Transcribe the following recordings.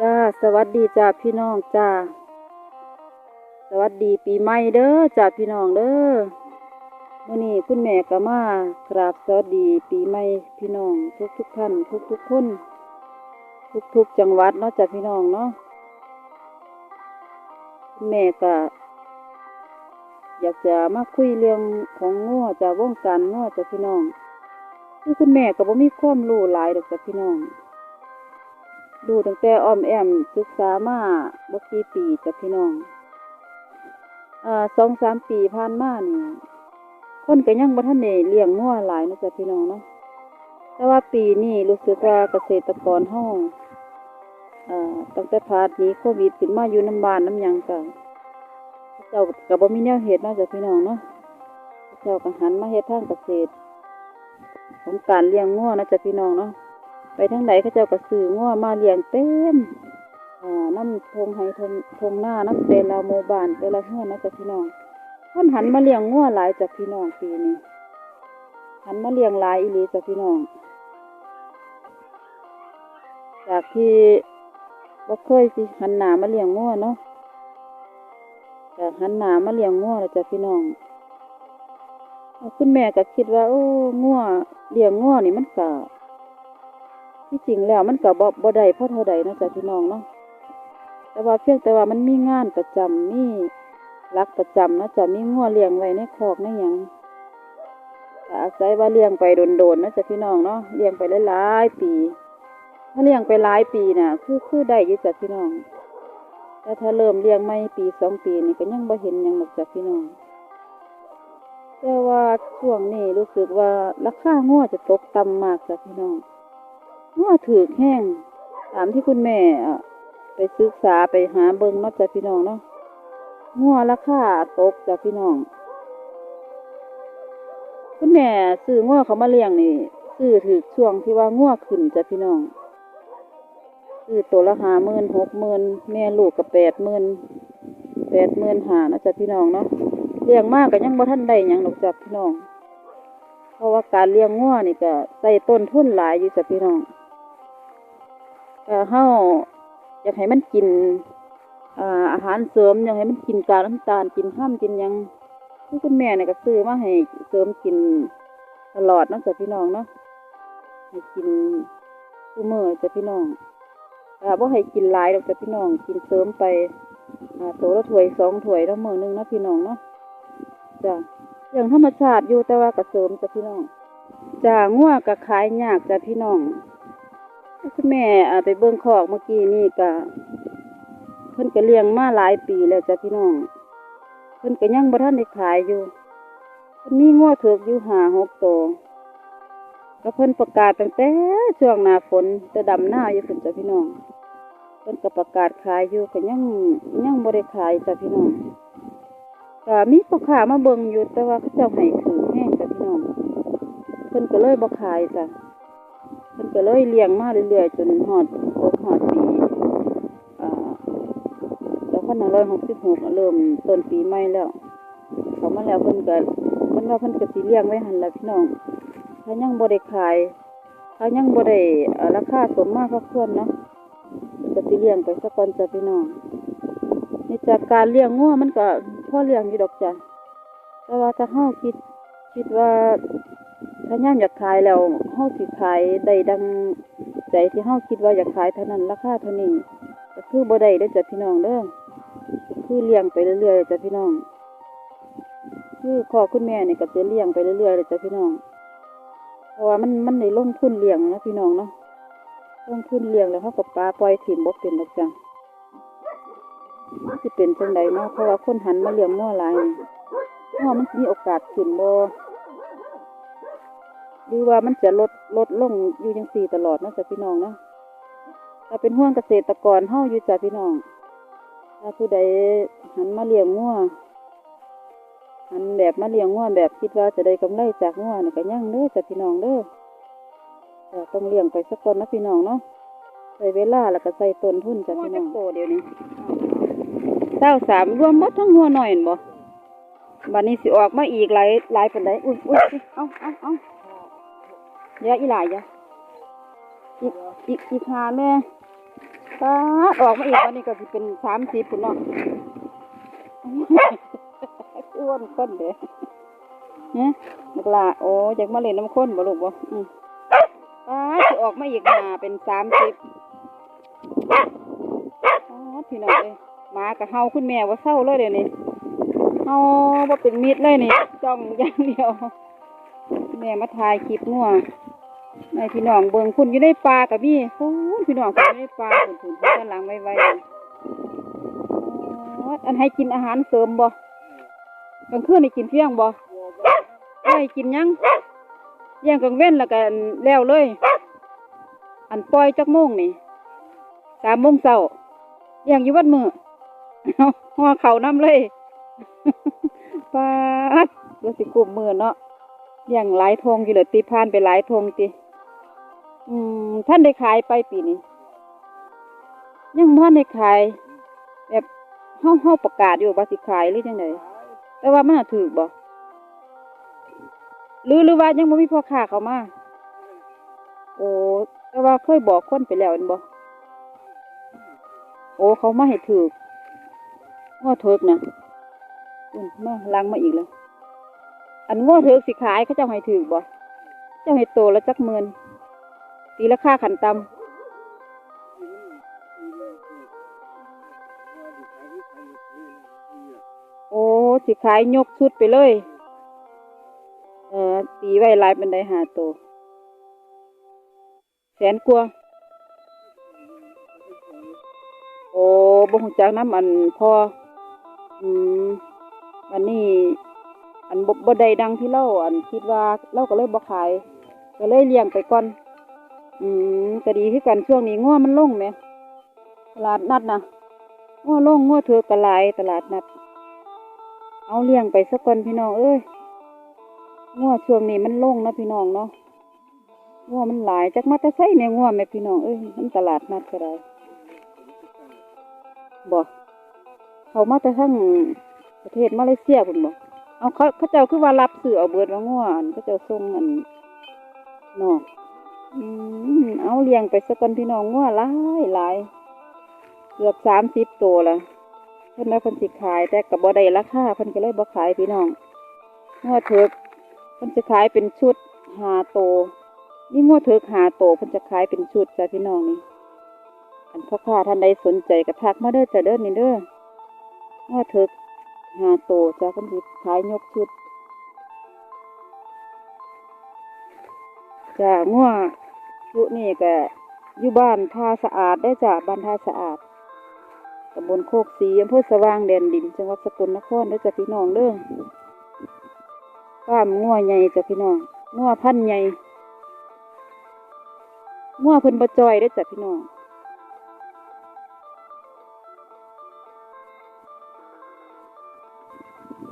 จ้าสวัสดีจ้าพี่น้องจ้าสวัสดีปีใหม่เด้อจ้าพี่น้องเด้อมื้อนี้คุณแม่ก็มากราบสวัสดีปีใหม่พี่น้องทุกทุกท่านทุกทุกคนทุกทุกจังหวัดเนาะจ้าพี่น้องเนาะคุณแม่ก็อยากจะมาคุยเรื่องของงัวจ้าวงการงัวจ้าพี่น้องคือคุณแม่ก็บ่มีความรู้หลายดอกจ้าพี่น้อง ดูตั้งแต่อ้อมแอมศึกษามาบ่กี่ปีจ้ะพี่น้องอสองสามปีผ่านมานี่คนก็ยังบ่ทันได้เลี้ยงงัวหลายนะจ้ะพี่น้องเนาะแต่ว่าปีนี้รู้สึกว่าเกษตรกรเฮาอ่าตั้งแต่พาดหนี้โควิดขึ้นมาอยู่น้ำบานน้ำยังก็เจ้าก็บ่มีแนวเฮ็ดเนะจ้ะพี่น้องเนาะเจ้าก็หันมาเฮ็ดทางเกษตร ของการเลี้ยงงัวนะจ้ะพี่น้องเนาะ ไปทางไหนเขาเจ้าก็ซื้องัวมาเลี้ยงเต็มอ่น้ำทงไห้ทงทงหน้าน้ำแต่ละหมู่บ้านแต่ละเฮือนนะจ๊ะพี่น้องคนหันมาเลี้ยงงัวหลายจากพี่น้องปีนี้หันมาเลี้ยงหลายอีหลีจากพี่น้อง จากที่บ่เคยสิหันหนามาเลี้ยงงัวเนาะจากหันหนามาเลี้ยงงัวแล้วจ้ะพี่น้องคุณแม่ก็คิดว่า โอ้งัวเลี้ยงงัวนี่มันก็ ที่จริงแล้วมันก็บ่บ่ได้เพราะเท่าใดนะจ้ะพี่น้องเนาะแต่ว่าเพียงแต่ว่ามันมีงานประจำมีรักประจำเนะจ้ะมีงัวเลี้ยงไว้ในคอกในหยังอาศัยว่าเลี้ยงไปโดนๆนะจ้ะพี่น้องเนาะเลี้ยงไปหลายๆปี ถ้าเลี้ยงไปหลายปีน่ะ คือคือได้ยู่จ้ะพี่น้อง แต่ถ้าเริ่มเลี้ยงไม่ปีสองปีนี่ก็ยังบ่เห็นยังหรอกจ้ะพี่น้องแต่ว่าช่วงนี้รู้สึกว่าราคางัวจะตกต่ำมากจ้ะพี่น้อง งัวถือแห้งตามที่คุณแม่ไปศึกษาไปหาเบิงนาะจ้ะพี่น้องเนาะงัวราคาตกจ้ะพี่น้อง คุณแม่ซื้องัวเขามาเลี้ยงนี่ซื้อถือช่วงที่ว่างัวขึ้นจ้ะพี่น้องซื้อตัวละหาหมื่นหกหมื่นแม่ลูกก็แปดหมื่นแปดหมื่นหานะจ้ะพี่น้องเนาะเลี้ยงมากก็ยังบ่ทันได้ยังดอกจ้ะพี่น้อง เพราะว่าการเลี้ยงงัวนี่ก็ใส่ต้นทุนหลายอยู่จ้ะพี่น้อง ก็เฮาอยากให้มันกินอาหารเสริมอยากให้มันกินกาน้ำตาลกินห้ามกินยังคุณแม่เนี่ยก็ซื้อมาให้เสริมกินตลอดนาะจ้ะพี่น้องเนาะให้กินทุกมื้อจ้ะพี่น้องอ่าบ่ให้กินหลายดอกจ้ะพี่น้อง กินเสริมไปอ่าโตละถ้วยสองถ้วยแล้วมื้อหนึงนะพี่น้องเนาะจ้ะเรื่องธรรมชาติอยู่แต่ว่าก็เสริมจ้ะพี่น้องจ้างัวก็ขายยากจ้ะพี่น้อง คุณแม่ไปเบิ่งคอกเมื่อกี้นี่ก็เพิ่นก็เลี้ยงมาหลายปีแล้วจ้ะพี่น้อง เพิ่นก็ยังบ่ทันได้ขายอยู่เพิ่นมีงัวเถือกอยู่ห้าหกตัวก็เพิ่นประกาศตั้งแต่ช่วงหน้าฝนแต่ดำหน้าอยู่เพิ่นจ้ะพี่น้องเพิ่นก็ประกาศขายอยู่ก็ยังยังบ่ได้ขายจ้ะพี่น้องก็มีพ่อค้ามาเบิ่งอยู่แต่ว่าเขาเจ้าให้ถือแห้งจ้ะพี่น้อง เพิ่นก็เลยบ่ขายจ้ะ เพิ่นก็เลยเลี้ยงมาเรื่อยๆจนฮอดครบฮอดปีอ่า2566เริ่มต้นปีใหม่แล้ว เขามาแล้วเพิ่นก็เพิ่นว่าเพิ่นก็สิเลี้ยงไว้หันละพี่น้อง ถ้ายังบ่ได้ขายถ้ายังบ่ได้เอ่อราคาสมมาคักควรเนาะเพิ่นก็สิเลี้ยงไปซะก่อนจ้ะพี่น้องนี่จากการเลี้ยงงัวมันก็พอเลี้ยงอยู่ดอกจ้ะแต่ว่าถ้าเฮาคิดคิดว่า ถ้ายามอยากขายแล้วเฮาสิขายได้ดังใจที่เฮาคิดว่าอยากขายเท่านั้นราคาเท่านี้ก็คือบ่ได้เด้จ้ะพี่น้องเด้อคือเลี้ยงไปเรื่อยๆจ้ะพี่น้อง คือขอคุณแม่นี่ก็จะเลี้ยงไปเรื่อยๆเลยจ้ะพี่น้อง เพราะว่ามันมันได้ลงทุนเลี้ยงนะพี่น้องเนาะลงทุนเลี้ยงแล้วเฮาก็ปลาปล่อยถิ่มบ่เป็นดอกจ้ะมันสิเป็นจังไดเนาะเพราะว่าคนหันมาเลี้ยงงัวหลายนี่งัวมันมีโอกาสขึ้นบ่ หรือว่ามันจะลดลดลงอยู่จังสี่ตลอดเนาะจ้ะพี่น้องเนาะถ้าเป็นห่วงเกษตรกรเฮาอยู่จ้ะพี่น้อง ถ้าผู้ใดหันมาเลี้ยงงัวหันแบบมาเลี้ยงงัวแบบคิดว่าจะได้กำไรจากงัวนี่ก็ยังเด้อจ้ะพี่น้องเด้อแต่ต้องเลี้ยงไปสักก่อนนะพี่น้องเนาะใส่เวลาแล้วก็ใส่ต้นทุนจ้ะพี่น้องโตเดี๋ยวนี้เศร้าสามรวมหมดทั้งงัวหน่อยเห็นบ่บัดนี้สิออกมาอีกหลายหลายปานใดอุ้ยอุ้ยอุ๊ยเอาเอาเอา เยอะอีหลายจ้ะอีกอีกอีกหาแม่ป้าออกมาอีกวันนี้ก็สิเป็นสามสิบปุ่นเนาะอ้วนคนเด้อเนี่ยนักลาโอ้อยากมาเล่นน้ำข้นบ่ลูกบ่อืมป้าดสิออกมาอีกหาเป็นสามสิบพี่น้องเอ้ยหมากับเฮาคุณแม่ว่าเศร้าเลยเดี๋ยวนี้เฮาบ่เป็นมิตรเลยนี่จ้องอย่างเดียว แม่มาถ่ายคลิปงัว ในพี่น้องเบิ่งคุณอยู่ในป่ากับพี่คุณพี่น้องคุณอยู่ในป่าคุณคุณคุณด้านหลังไว้ไว้อันให้กินอาหารเสริมบ่กลางคืนนี่กินเพียงบ่เอ้กินยังเลี้ยงกลางเว้นแล้วก็แล้วเลย อันปล่อยจักโมงนี่สามโมงเช้าเลี้ยงอยู่วัดมือหัวเข่าน้ำเลยปาดก็สิกลุ่มมือเนาะเลี้ยงหลายทงอยู่เลยตีพานไปหลายทงติ อืมท่านได้ขายไปปีนี้ ยังบ่ท่านได้ขาย แบบเฮาเฮาประกาศอยู่ว่าสิขายหรือจังไดแต่ว่ามันน่ะถูกบ่หรือหรือว่ายังบ่มีพ่อค้าเข้ามาโอ้แต่ว่าเคยบอกคนไปแล้วแม่นบ่โอ้เขามาให้ถูกว่าถูกนะอืมมาลังมาอีกแล้ว อันง้อเถือกสิขายเขาเจ้าให้ถือบ่เจ้าให้โตแล้วจักหมื่น ตีราคาขันตำโอ้สิขายยกชุดไปเลย เออตีไว้ลายบันไดหาโต แสนกว่าโอ้บ่ฮู้จักน้ำอันพอ อืมวันนี้ อันบบได้ดังที่เล่าอันคิดว่าเล่าก็เลยบ่ขาย ก็เลยเลี้ยงไปก่อน อืมก็ดีที่กันช่วงนี้ง้อมันลงไหมตลาดนัดนะง้อลงง้อเถือกระลายตลาดนัด เอาเลี้ยงไปสักก่อนพี่น้องเอ้ยง้อช่วงนี้มันลงนะพี่น้องเนาะง้อมันหลายจักมาแต่ไสในง้อแม่พี่น้องเอ้ยมันตลาดนัดก็ได้บ่เขามาแต่ทั้งประเทศมาเลเซียพุ่นบ่เอาเขาเขาเจ้าคือว่ารับสื่อเอาเบิดว่าง่วอันเขาเจ้าส่งอันนอกอืม เลี้ยงไปสักคนพี่น้องง่วหลายหลายเกือบสามสิบตัวละเพิ่นว่าเพิ่นสิขายแต่กับบ่ได้ราคาเพิ่นก็เลยบ่ขายพี่น้องง่วเถิกเพิ่นจะขายเป็นชุดหาโตนี่ง่วเถิกหาโตเพิ่นจะขายเป็นชุดจ้ะพี่น้องนี่อันพ่อค้าท่านใดสนใจก็ทักมาเด้อจ้ะเด้อนี่เด้อง่วเถิกหาโตจ้าเพิ่นสิขายยกชุดจ้างัว ชุนี่ก็อยู่บ้านท่าสะอาดได้จ้าบ้านท่าสะอาดตำบลโคกสีอำเภอสว่างแดนดิน จังหวัดสกลนครเด้จ้าพี่น้องเด้อป้ามงัวใหญ่จ้าพี่น้องงัวพันใหญ่งัวเพิ่นบ่จอยได้จ้าพี่น้อง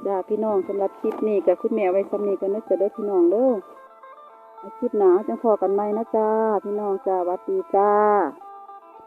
จ้าพี่น้องสำหรับคลิปนี้กับคุณแม่ไว้สำนีกันนะจะเด้อพี่น้องเด้อเอา คลิปหนาจังพอกันไหมนะจ้า พี่น้องจ้าวัดดีจ้า